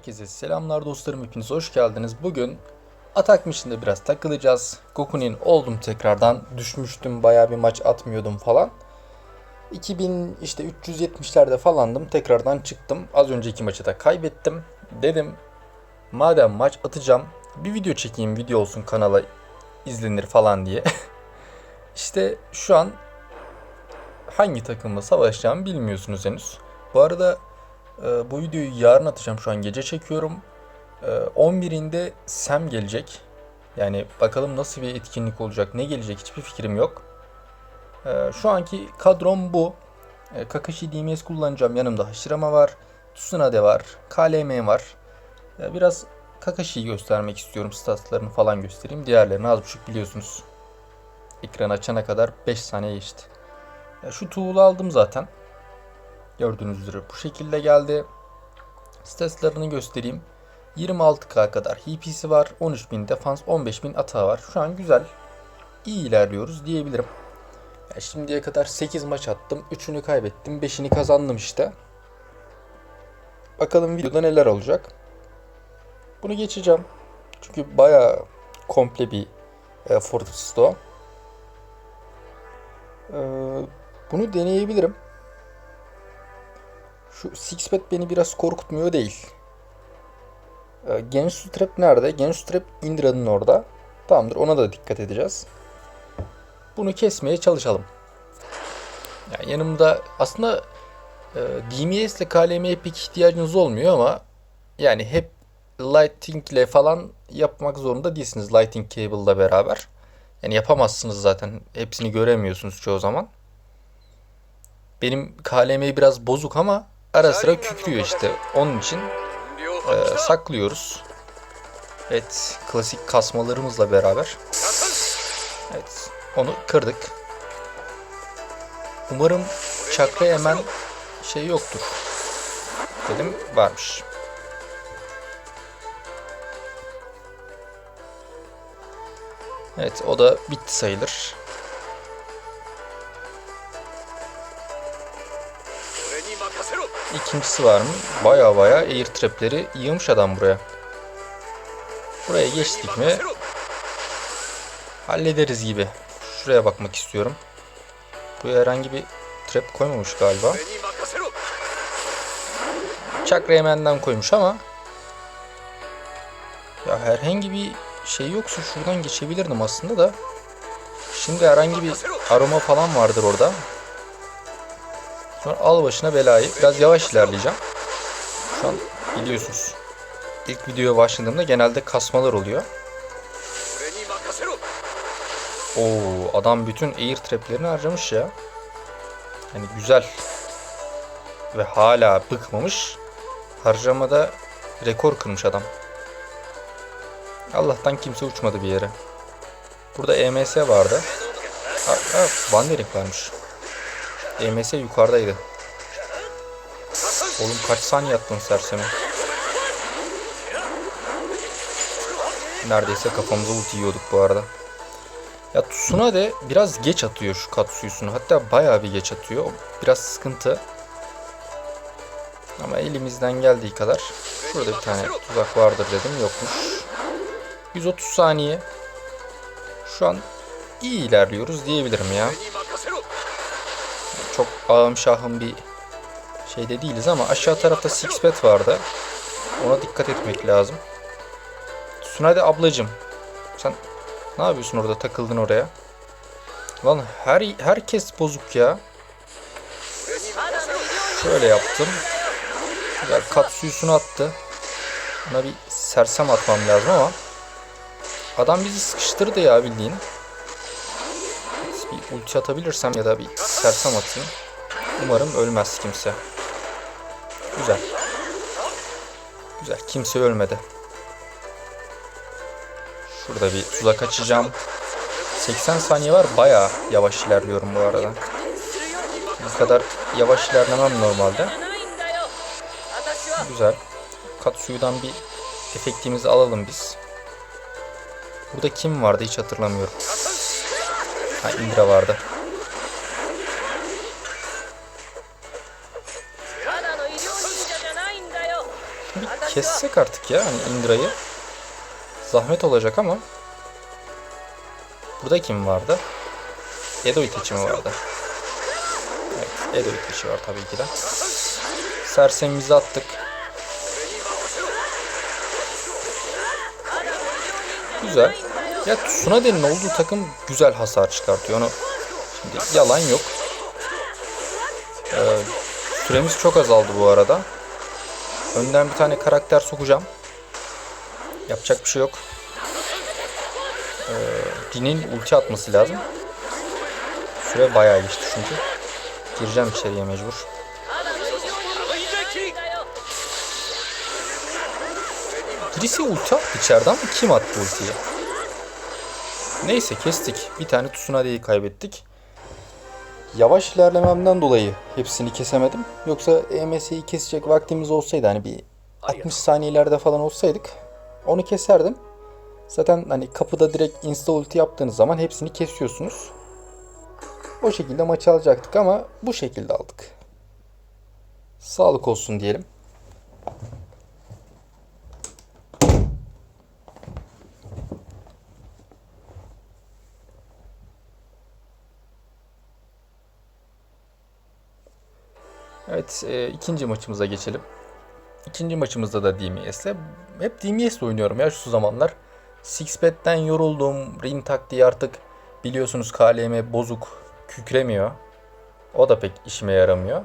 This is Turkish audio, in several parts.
Herkese selamlar dostlarım hepiniz hoş geldiniz. Bugün Atak Mission'da biraz takılacağız. Gokunin oldum tekrardan. Düşmüştüm bayağı bir maç atmıyordum falan. 2000 işte 370'lerde falandım. Tekrardan çıktım. Az önceki maçı da kaybettim. Dedim madem maç atacağım bir video çekeyim video olsun kanala izlenir falan diye. işte şu an hangi takımla savaşacağımı bilmiyorsunuz henüz. Bu arada ee, bu videoyu yarın atacağım. Şu an gece çekiyorum. Ee, 11'inde Sam gelecek. Yani bakalım nasıl bir etkinlik olacak, ne gelecek hiçbir fikrim yok. Ee, şu anki kadrom bu. Ee, Kakashi DMS kullanacağım. Yanımda Hashirama var. Tsunade var. KLM var. Ee, biraz Kakashi'yi göstermek istiyorum. Statlarını falan göstereyim. Diğerlerini az buçuk biliyorsunuz. Ekran açana kadar 5 saniye geçti. Şu tool'u aldım zaten. Gördüğünüz üzere bu şekilde geldi. Statslarını göstereyim. 26k kadar HP'si var. 13.000 defans, 15.000 atağı var. Şu an güzel. İyi ilerliyoruz diyebilirim. Ya şimdiye kadar 8 maç attım. 3'ünü kaybettim. 5'ini kazandım işte. Bakalım videoda neler olacak. Bunu geçeceğim. Çünkü baya komple bir e, Fortress o. E, bunu deneyebilirim. Şu Sixpet beni biraz korkutmuyor değil. Ee, Gensu Trap nerede? Gensu Trap Indra'nın orada. Tamamdır ona da dikkat edeceğiz. Bunu kesmeye çalışalım. Yani yanımda aslında e, DMS ile KLM'ye pek ihtiyacınız olmuyor ama yani hep Lighting ile falan yapmak zorunda değilsiniz Lighting Cable ile beraber. Yani yapamazsınız zaten. Hepsini göremiyorsunuz çoğu zaman. Benim KLM biraz bozuk ama ara sıra kükrüyor işte. Onun için e, saklıyoruz. Evet, klasik kasmalarımızla beraber. Evet, onu kırdık. Umarım çakra hemen şey yoktur. Dedim, varmış. Evet, o da bitti sayılır. İkincisi var mı? Baya baya air trapleri yığmış adam buraya. Buraya geçtik mi hallederiz gibi. Şuraya bakmak istiyorum. Buraya herhangi bir trap koymamış galiba. Çakra yemenden koymuş ama ya herhangi bir şey yoksa şuradan geçebilirdim aslında da. Şimdi herhangi bir aroma falan vardır orada. Sonra al başına belayı. Biraz yavaş ilerleyeceğim. Şu an biliyorsunuz. İlk videoya başladığımda genelde kasmalar oluyor. Oo, adam bütün air traplerini harcamış ya. Yani güzel. Ve hala bıkmamış. Harcamada rekor kırmış adam. Allah'tan kimse uçmadı bir yere. Burada EMS vardı. Ha, ha, Vandering varmış. EMS yukarıdaydı. Oğlum kaç saniye attın sersemi? Neredeyse kafamıza ulti yiyorduk bu arada. Ya Tsunade biraz geç atıyor şu Katsuyu'sunu. Hatta bayağı bir geç atıyor. Biraz sıkıntı. Ama elimizden geldiği kadar. Şurada bir tane tuzak vardır dedim. Yokmuş. 130 saniye. Şu an iyi ilerliyoruz diyebilirim ya çok ağım şahım bir şeyde değiliz ama aşağı tarafta Sixpet vardı. Ona dikkat etmek lazım. Tsunade ablacım. Sen ne yapıyorsun orada takıldın oraya? Lan her herkes bozuk ya. Şöyle yaptım. Güzel Katsuyu'sunu attı. Ona bir sersem atmam lazım ama adam bizi sıkıştırdı ya bildiğin bir ulti atabilirsem ya da bir sersem atayım. Umarım ölmez kimse. Güzel. Güzel. Kimse ölmedi. Şurada bir tuzak açacağım. 80 saniye var. Baya yavaş ilerliyorum bu arada. Bu kadar yavaş ilerlemem normalde. Güzel. Katsuyu'dan bir efektimizi alalım biz. Burada kim vardı hiç hatırlamıyorum. Ha Indra vardı. kessek artık ya hani Indra'yı. Zahmet olacak ama. Burada kim vardı? Edo Itachi mi vardı? Evet, Edo Itachi var tabii ki de. Sersemimizi attık. Güzel. Ya Tsunade'nin olduğu takım güzel hasar çıkartıyor. Onu şimdi yalan yok. Ee, süremiz çok azaldı bu arada. Önden bir tane karakter sokacağım. Yapacak bir şey yok. Ee, Jin'in ulti atması lazım. Süre bayağı geçti çünkü. Gireceğim içeriye mecbur. Birisi ulti attı içeriden mi? Kim attı ultiyi? Neyse kestik. Bir tane Tsunade'yi kaybettik. Yavaş ilerlememden dolayı hepsini kesemedim. Yoksa EMS'yi kesecek vaktimiz olsaydı hani bir 60 saniyelerde falan olsaydık onu keserdim. Zaten hani kapıda direkt insta ulti yaptığınız zaman hepsini kesiyorsunuz. O şekilde maçı alacaktık ama bu şekilde aldık. Sağlık olsun diyelim. Evet, e, ikinci maçımıza geçelim. İkinci maçımızda da DMS'le. Hep DMS'le oynuyorum ya şu zamanlar. Sixpet'ten yoruldum. Ring taktiği artık biliyorsunuz KLM bozuk, kükremiyor. O da pek işime yaramıyor.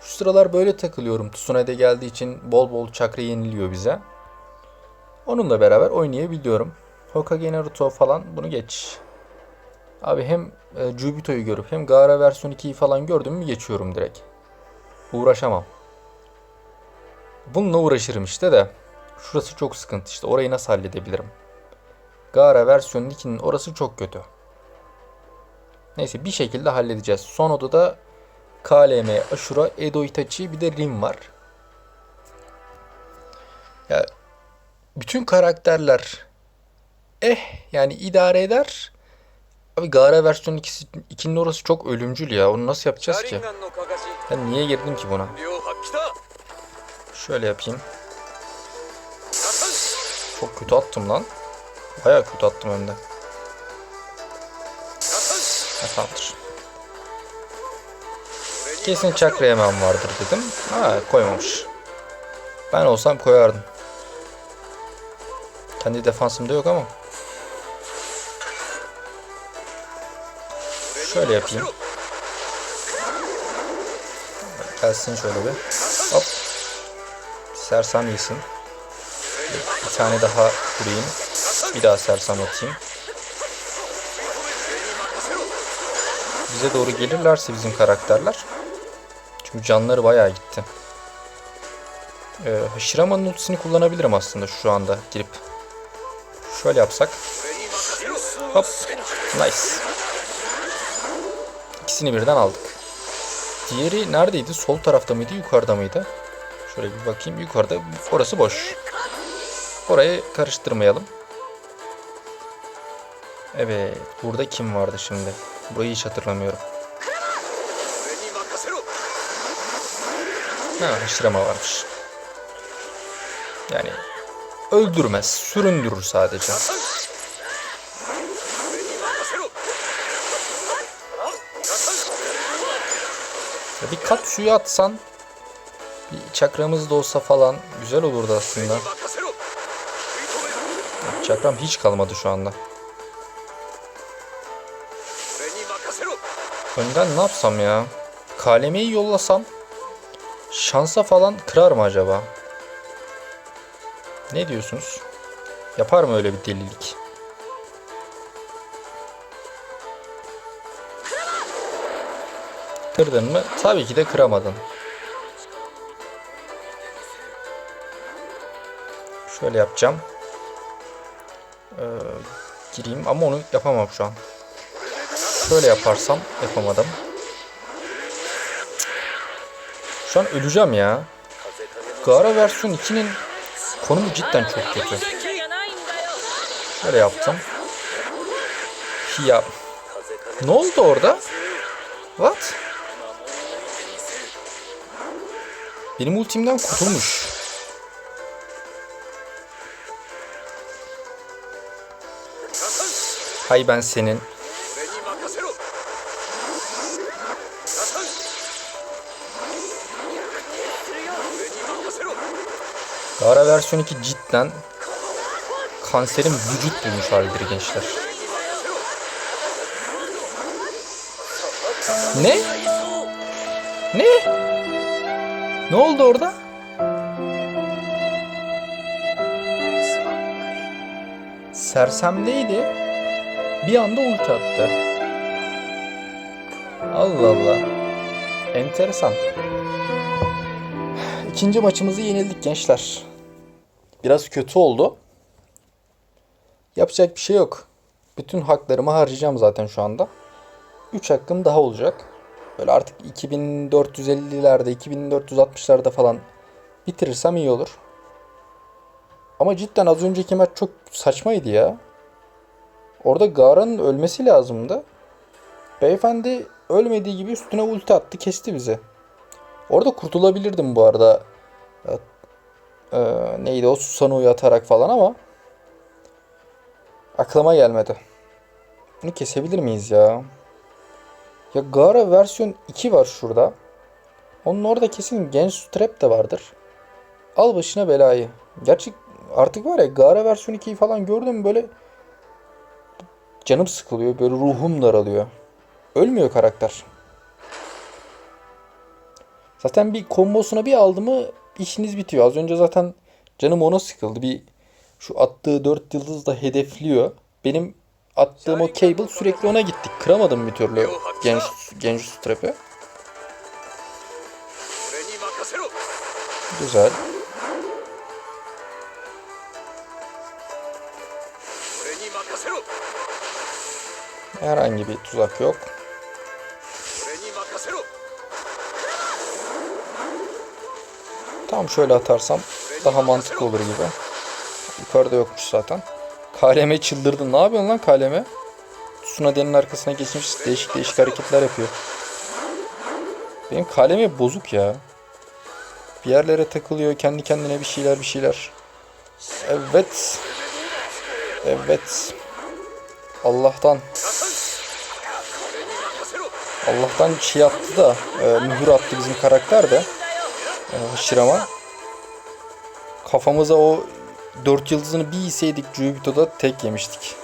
Şu sıralar böyle takılıyorum. Tsunade geldiği için bol bol çakra yeniliyor bize. Onunla beraber oynayabiliyorum. Hokage Naruto falan bunu geç. Abi hem e, Jubito'yu görüp hem Gaara versiyon 2'yi falan gördüm mü geçiyorum direkt. Uğraşamam. Bununla uğraşırım işte de. Şurası çok sıkıntı işte. Orayı nasıl halledebilirim? Gaara versiyon 2'nin orası çok kötü. Neyse bir şekilde halledeceğiz. Son odada KLM, Ashura, Edo Itachi bir de Rin var. Ya bütün karakterler eh yani idare eder. Abi Gara versiyon 2'si 2'nin orası çok ölümcül ya. Onu nasıl yapacağız ki? Ben niye girdim ki buna? Şöyle yapayım. Çok kötü attım lan. Baya kötü attım önden. Efendir. Kesin çakra yemem vardır dedim. Ha koymamış. Ben olsam koyardım. Kendi defansımda yok ama. Şöyle yapayım. Gelsin şöyle bir. Hop. Sersem yesin. Bir tane daha kurayım. Bir daha sersem atayım. Bize doğru gelirlerse bizim karakterler. Çünkü canları bayağı gitti. Ee, Hashirama'nın ultisini kullanabilirim aslında şu anda girip. Şöyle yapsak. Hop. Nice. İkisini birden aldık. Diğeri neredeydi? Sol tarafta mıydı? Yukarıda mıydı? Şöyle bir bakayım. Yukarıda. Orası boş. Orayı karıştırmayalım. Evet. Burada kim vardı şimdi? Burayı hiç hatırlamıyorum. Ha, haşirama varmış. Yani öldürmez, süründürür sadece. dikkat suyu atsan bir çakramız da olsa falan güzel olurdu aslında. Çakram hiç kalmadı şu anda. Önden ne yapsam ya? Kalemeyi yollasam şansa falan kırar mı acaba? Ne diyorsunuz? Yapar mı öyle bir delilik? Kırdın mı? Tabii ki de kıramadın. Şöyle yapacağım. Ee, gireyim ama onu yapamam şu an. Şöyle yaparsam yapamadım. Şu an öleceğim ya. Gara versiyon 2'nin konumu cidden çok kötü. Şöyle yaptım. Ya. Ne oldu orada? What? Benim ultimden kurtulmuş. Hay ben senin. Dara versiyon 2 cidden kanserin vücut bulmuş halidir gençler. Ne? Ne? Ne oldu orada? Sersemdeydi. Bir anda ulti attı. Allah Allah. Enteresan. İkinci maçımızı yenildik gençler. Biraz kötü oldu. Yapacak bir şey yok. Bütün haklarımı harcayacağım zaten şu anda. 3 hakkım daha olacak. Böyle artık 2450'lerde, 2460'larda falan bitirirsem iyi olur. Ama cidden az önceki maç çok saçmaydı ya. Orada Gara'nın ölmesi lazımdı. Beyefendi ölmediği gibi üstüne ulti attı kesti bizi. Orada kurtulabilirdim bu arada. Ya, e, neydi o Susanu'yu atarak falan ama aklıma gelmedi. Bunu kesebilir miyiz ya? Ya Gara versiyon 2 var şurada. Onun orada kesin Gensu Trap de vardır. Al başına belayı. Gerçi artık var ya Gara versiyon 2'yi falan gördüm böyle canım sıkılıyor. Böyle ruhum daralıyor. Ölmüyor karakter. Zaten bir kombosuna bir aldı mı işiniz bitiyor. Az önce zaten canım ona sıkıldı. Bir şu attığı 4 yıldız da hedefliyor. Benim attığım o cable sürekli ona gittik. Kıramadım bir türlü genç genç strap'i. Güzel. Herhangi bir tuzak yok. Tam şöyle atarsam daha mantıklı olur gibi. Yukarıda yokmuş zaten. Kaleme çıldırdı. Ne yapıyorsun lan kaleme? Tsunade'nin arkasına geçmiş değişik değişik hareketler yapıyor. Benim kalemi bozuk ya. Bir yerlere takılıyor kendi kendine bir şeyler bir şeyler. Evet. Evet. Allah'tan. Allah'tan şey attı da e, mühür attı bizim karakter de. E, Hışırama. Kafamıza o Dört yıldızını bir yeseydik Jubito'da tek yemiştik.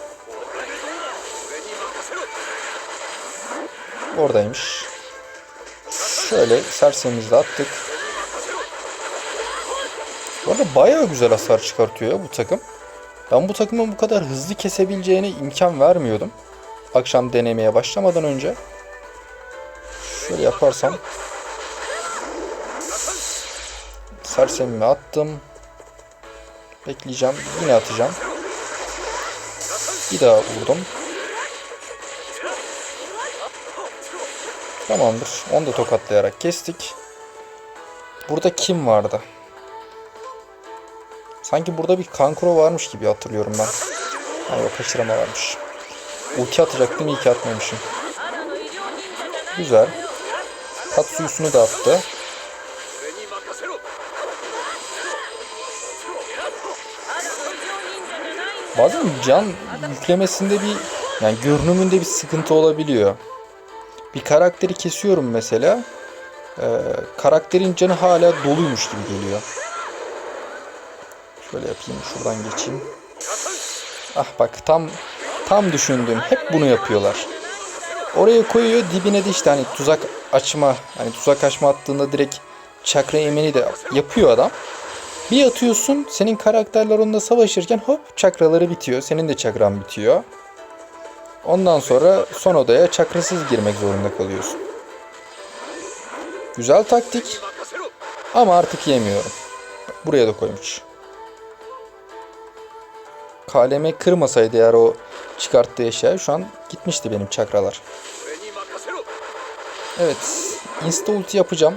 Oradaymış. Şöyle serserimizi attık. Bu arada bayağı güzel hasar çıkartıyor ya bu takım. Ben bu takımın bu kadar hızlı kesebileceğine imkan vermiyordum. Akşam denemeye başlamadan önce. Şöyle yaparsam. Sersemimi attım. Bekleyeceğim. Yine atacağım. Bir daha vurdum. Tamamdır. Onu da tokatlayarak kestik. Burada kim vardı? Sanki burada bir kankro varmış gibi hatırlıyorum ben. Ha yok kaçırama varmış. Ulti atacaktım iyi ki atmamışım. Güzel. Katsuyusunu da attı. Bazen can yüklemesinde bir yani görünümünde bir sıkıntı olabiliyor. Bir karakteri kesiyorum mesela. Ee, karakterin canı hala doluymuş gibi geliyor. Şöyle yapayım şuradan geçeyim. Ah bak tam tam düşündüğüm hep bunu yapıyorlar. Oraya koyuyor dibine de işte hani tuzak açma hani tuzak açma attığında direkt çakra emeni de yapıyor adam. Bir atıyorsun senin karakterler onunla savaşırken hop çakraları bitiyor. Senin de çakran bitiyor. Ondan sonra son odaya çakrasız girmek zorunda kalıyorsun. Güzel taktik. Ama artık yemiyorum. Buraya da koymuş. Kaleme kırmasaydı eğer o çıkarttığı eşya şu an gitmişti benim çakralar. Evet. Insta ulti yapacağım.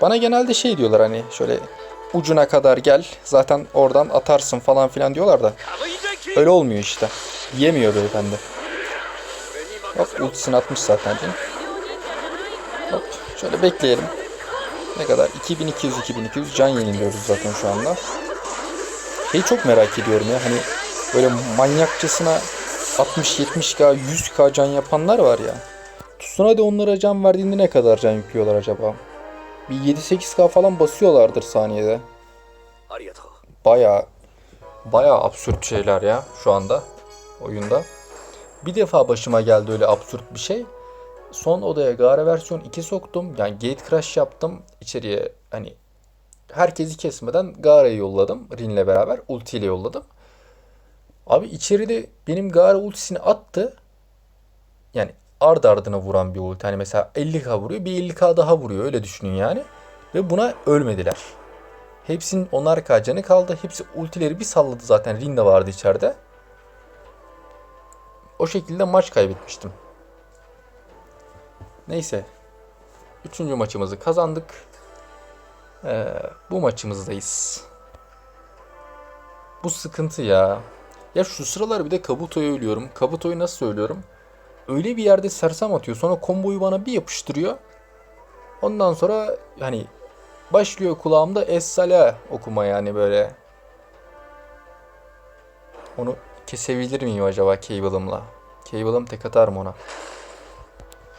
Bana genelde şey diyorlar hani şöyle ucuna kadar gel zaten oradan atarsın falan filan diyorlar da öyle olmuyor işte. Yemiyor beyefendi. Hop ultisini atmış zaten canım. Hop şöyle bekleyelim. Ne kadar? 2200-2200 can yeniliyoruz zaten şu anda. Şeyi çok merak ediyorum ya hani böyle manyakçasına 60-70k 100k can yapanlar var ya. Tutsun onlara can verdiğinde ne kadar can yüklüyorlar acaba? bir 7-8K falan basıyorlardır saniyede. Baya baya absürt şeyler ya şu anda oyunda. Bir defa başıma geldi öyle absürt bir şey. Son odaya Gara versiyon 2 soktum. Yani gate crash yaptım. İçeriye hani herkesi kesmeden Gara'yı yolladım. Rin'le beraber ultiyle yolladım. Abi içeride benim Gara ultisini attı. Yani ard ardına vuran bir ulti. Hani mesela 50k vuruyor bir 50k daha vuruyor öyle düşünün yani. Ve buna ölmediler. Hepsinin onar k canı kaldı. Hepsi ultileri bir salladı zaten. Rin de vardı içeride. O şekilde maç kaybetmiştim. Neyse. Üçüncü maçımızı kazandık. Ee, bu maçımızdayız. Bu sıkıntı ya. Ya şu sıralar bir de Kabuto'yu ölüyorum. Kabuto'yu nasıl ölüyorum? Öyle bir yerde sersem atıyor. Sonra komboyu bana bir yapıştırıyor. Ondan sonra hani başlıyor kulağımda Es-Sala okuma yani böyle. Onu kesebilir miyim acaba cable'ımla? Cable'ım tek atar mı ona?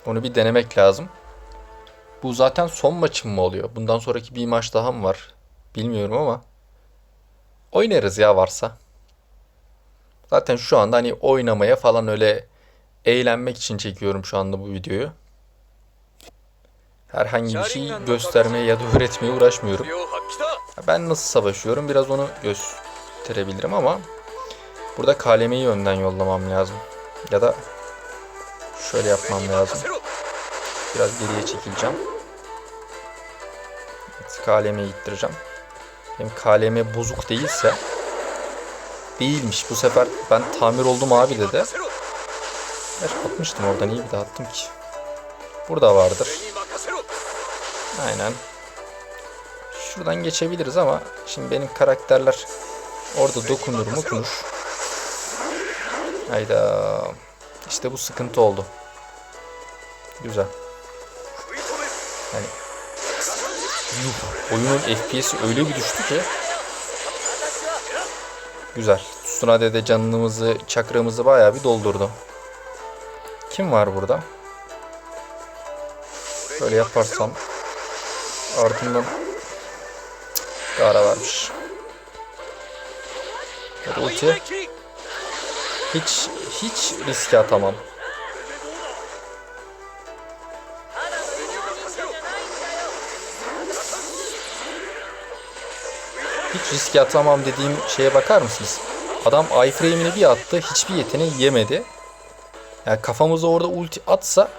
Onu bir denemek lazım. Bu zaten son maçım mı oluyor? Bundan sonraki bir maç daha mı var? Bilmiyorum ama. Oynarız ya varsa. Zaten şu anda hani oynamaya falan öyle eğlenmek için çekiyorum şu anda bu videoyu. Herhangi bir şey göstermeye ya da öğretmeye uğraşmıyorum. Ben nasıl savaşıyorum biraz onu gösterebilirim ama burada kalemeyi önden yollamam lazım. Ya da şöyle yapmam lazım. Biraz geriye çekileceğim. Evet, kalemeyi ittireceğim. Benim kaleme bozuk değilse değilmiş. Bu sefer ben tamir oldum abi dedi. Gerçi atmıştım oradan iyi bir de attım ki. Burada vardır. Aynen. Şuradan geçebiliriz ama şimdi benim karakterler orada dokunur mu? mukunur. Hayda. İşte bu sıkıntı oldu. Güzel. Yani yuh, oyunun FPS'i öyle bir düştü ki Güzel. Tsunade'de canımızı, çakramızı bayağı bir doldurdu. Kim var burada? Böyle yaparsam ardından Gara varmış. Ulti. Hiç hiç riske atamam. Hiç riske atamam dediğim şeye bakar mısınız? Adam iframe'ini bir attı. Hiçbir yeteneği yemedi. Yani kafamıza orada ulti atsa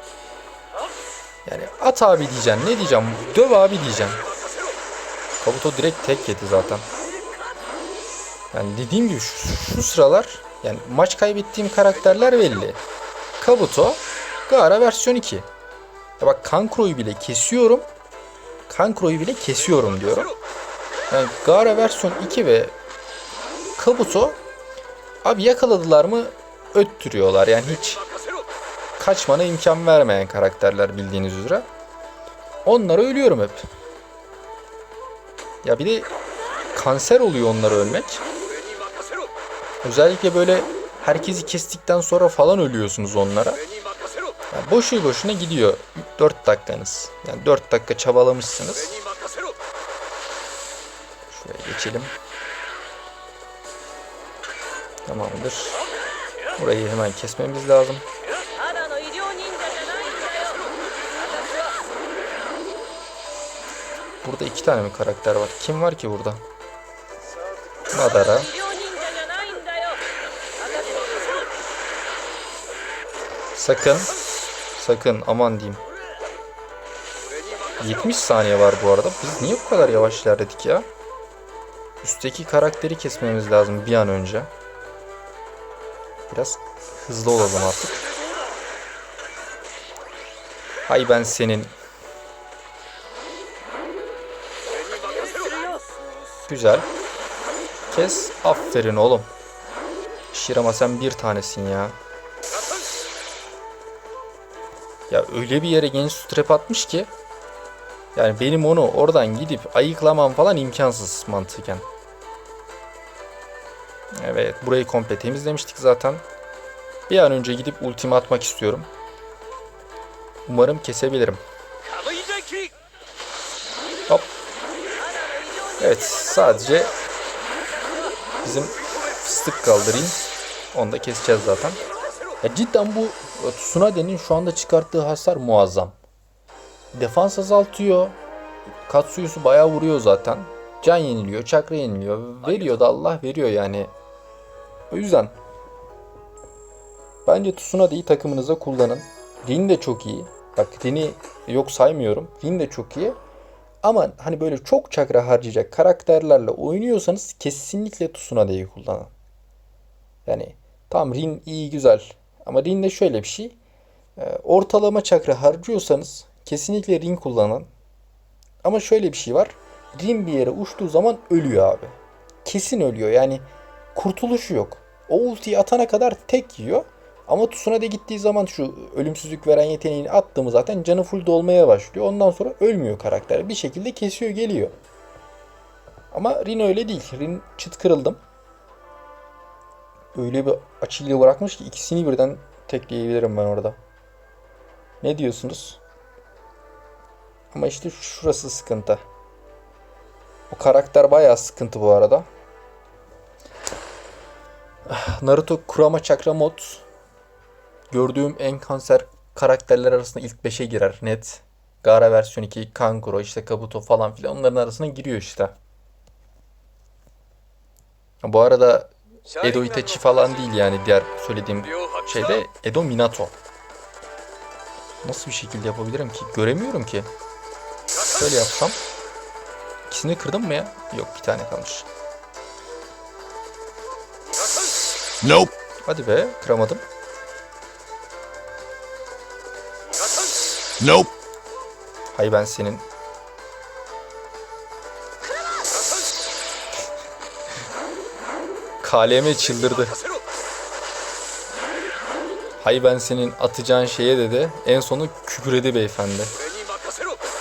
yani at abi diyeceğim. Ne diyeceğim? Döv abi diyeceğim. Kabuto direkt tek yedi zaten. Yani dediğim gibi şu, şu sıralar yani maç kaybettiğim karakterler belli. Kabuto Gara versiyon 2. Ya bak Kankro'yu bile kesiyorum. Kankro'yu bile kesiyorum diyorum. Yani Gara versiyon 2 ve Kabuto abi yakaladılar mı öttürüyorlar yani hiç kaçmana imkan vermeyen karakterler bildiğiniz üzere. Onlara ölüyorum hep. Ya bir de kanser oluyor onlara ölmek. Özellikle böyle herkesi kestikten sonra falan ölüyorsunuz onlara. Yani boşu boşuna gidiyor 4 dakikanız. Yani 4 dakika çabalamışsınız. Şuraya geçelim. Tamamdır. Burayı hemen kesmemiz lazım. Burada iki tane mi karakter var? Kim var ki burada? Madara. Sakın. Sakın aman diyeyim. 70 saniye var bu arada. Biz niye bu kadar yavaş ilerledik ya? Üstteki karakteri kesmemiz lazım bir an önce. Biraz hızlı olalım artık. Hay ben senin Güzel. Kes. Aferin oğlum. Şirama sen bir tanesin ya. Ya öyle bir yere genç strep atmış ki. Yani benim onu oradan gidip ayıklamam falan imkansız mantıken. Evet burayı komple temizlemiştik zaten. Bir an önce gidip ultimi atmak istiyorum. Umarım kesebilirim. Hop. Evet sadece bizim fıstık kaldırayım. Onu da keseceğiz zaten. Ya cidden bu Tsunade'nin şu anda çıkarttığı hasar muazzam. Defans azaltıyor. Katsuyusu bayağı vuruyor zaten. Can yeniliyor, çakra yeniliyor. Veriyor da Allah veriyor yani. O yüzden bence Tsunade'yi takımınıza kullanın. Rin de çok iyi. Bak Rin'i yok saymıyorum. Rin de çok iyi. Ama hani böyle çok çakra harcayacak karakterlerle oynuyorsanız kesinlikle Tsunade'yi kullanın. Yani tam Rin iyi güzel. Ama Rin'de şöyle bir şey. Ee, Ortalama çakra harcıyorsanız kesinlikle Rin kullanın. Ama şöyle bir şey var. Rin bir yere uçtuğu zaman ölüyor abi. Kesin ölüyor. Yani kurtuluşu yok. O ultiyi atana kadar tek yiyor. Ama Tsunade gittiği zaman şu ölümsüzlük veren yeteneğini attı mı zaten canı full dolmaya başlıyor. Ondan sonra ölmüyor karakter. Bir şekilde kesiyor geliyor. Ama Rin öyle değil. Rin çıt kırıldım. Öyle bir açıyla bırakmış ki ikisini birden tekleyebilirim ben orada. Ne diyorsunuz? Ama işte şurası sıkıntı. O karakter bayağı sıkıntı bu arada. Naruto Kurama Chakra mod gördüğüm en kanser karakterler arasında ilk 5'e girer net. Gaara versiyon 2, Kankuro, işte Kabuto falan filan onların arasına giriyor işte. Bu arada Edo Itachi falan değil yani diğer söylediğim şeyde Edo Minato. Nasıl bir şekilde yapabilirim ki? Göremiyorum ki. Şöyle yapsam. İkisini kırdım mı ya? Yok bir tane kalmış. Nope. Hadi be kıramadım. Nope. Hay ben senin. KLM çıldırdı. Hay ben senin atacağın şeye dedi. En sonu kükredi beyefendi.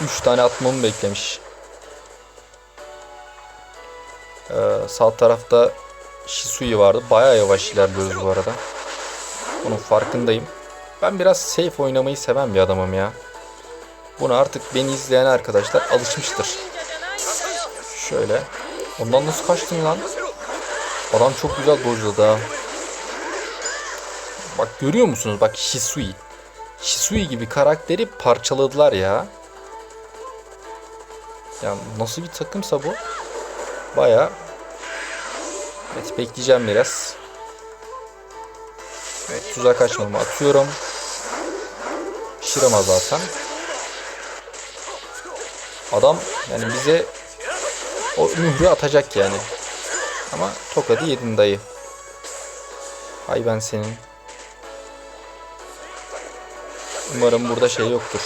Üç tane atmamı beklemiş. Ee, sağ tarafta Shisu'yu vardı. Baya yavaş ilerliyoruz bu arada. Bunun farkındayım. Ben biraz safe oynamayı seven bir adamım ya. Buna artık beni izleyen arkadaşlar alışmıştır. Şöyle. Ondan nasıl kaçtın lan? Adam çok güzel dojladı ha. Bak görüyor musunuz? Bak Shisui. Shisui gibi karakteri parçaladılar ya. Ya nasıl bir takımsa bu? Baya. Evet bekleyeceğim biraz. Evet tuzak açmamı atıyorum. Şirama zaten. Adam yani bize o mührü atacak yani. Ama tokadı yedin dayı. Hay ben senin. Umarım burada şey yoktur.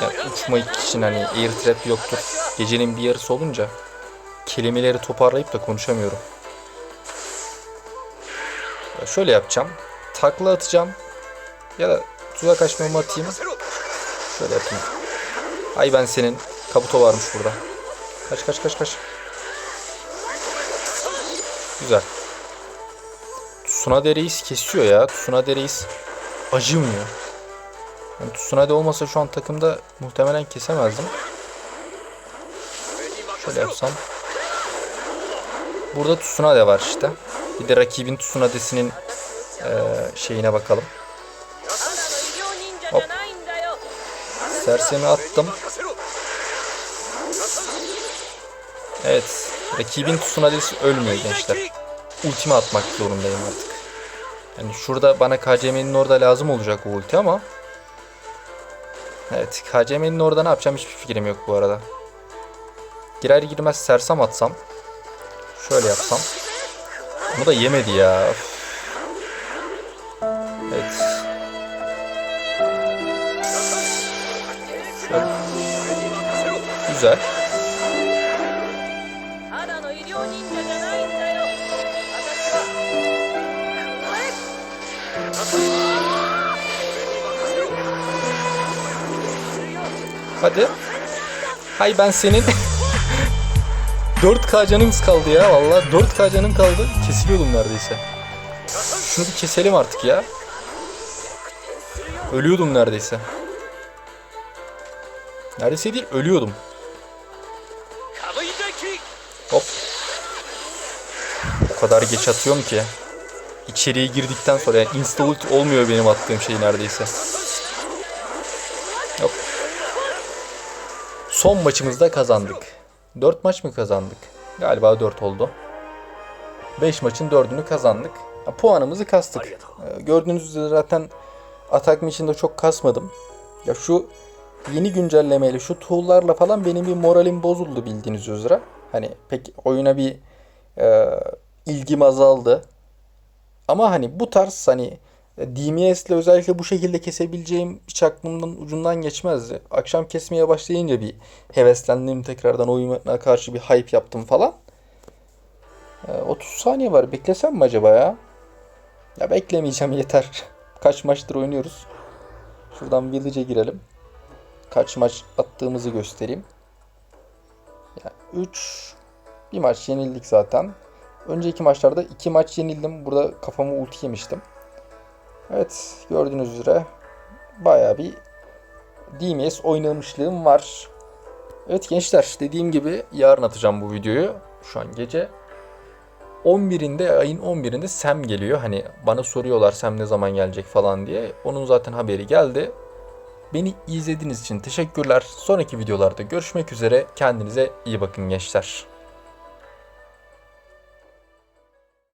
Yani uçma için hani air trap yoktur. Gecenin bir yarısı olunca kelimeleri toparlayıp da konuşamıyorum. Ya şöyle yapacağım. Takla atacağım. Ya da tuzak açmamı atayım. Şöyle yapayım. Ay ben senin. Kabuto varmış burada. Kaç kaç kaç kaç. Güzel. Tsunade Reis kesiyor ya. Tsunade Reis acımıyor. Yani Tsunade olmasa şu an takımda muhtemelen kesemezdim. Şöyle yapsam. Burada Tsunade var işte. Bir de rakibin Tsunade'sinin e, şeyine bakalım. Sersemi attım. Evet. Rakibin Tsunadesi ölmüyor gençler. Ultimi atmak zorundayım artık. Yani şurada bana KCM'nin orada lazım olacak o ulti ama Evet KCM'nin orada ne yapacağım hiçbir fikrim yok bu arada. Girer girmez sersem atsam. Şöyle yapsam. Bunu da yemedi ya. Evet güzel. Hadi. Hay ben senin 4K canımız kaldı ya valla 4K canım kaldı kesiliyordum neredeyse. Şunu bir keselim artık ya. Ölüyordum neredeyse. Neredeyse değil ölüyordum. Kadar geç atıyorum ki. İçeriye girdikten sonra yani insta olmuyor benim attığım şey neredeyse. Hop. Son maçımızda kazandık. 4 maç mı kazandık? Galiba 4 oldu. 5 maçın 4'ünü kazandık. Puanımızı kastık. Ee, Gördüğünüz üzere zaten atak içinde çok kasmadım. Ya şu yeni güncellemeyle şu tool'larla falan benim bir moralim bozuldu bildiğiniz üzere. Hani pek oyuna bir e, ilgim azaldı. Ama hani bu tarz hani DMS ile özellikle bu şekilde kesebileceğim hiç aklımdan ucundan geçmezdi. Akşam kesmeye başlayınca bir heveslendim tekrardan oyuna karşı bir hype yaptım falan. E, 30 saniye var. Beklesem mi acaba ya? Ya beklemeyeceğim yeter. Kaç maçtır oynuyoruz. Şuradan Village'e girelim. Kaç maç attığımızı göstereyim. Yani 3 bir maç yenildik zaten. Önceki maçlarda 2 maç yenildim. Burada kafamı ulti yemiştim. Evet gördüğünüz üzere baya bir DMS oynamışlığım var. Evet gençler dediğim gibi yarın atacağım bu videoyu. Şu an gece. 11'inde ayın 11'inde Sam geliyor. Hani bana soruyorlar Sam ne zaman gelecek falan diye. Onun zaten haberi geldi. Beni izlediğiniz için teşekkürler. Sonraki videolarda görüşmek üzere. Kendinize iyi bakın gençler.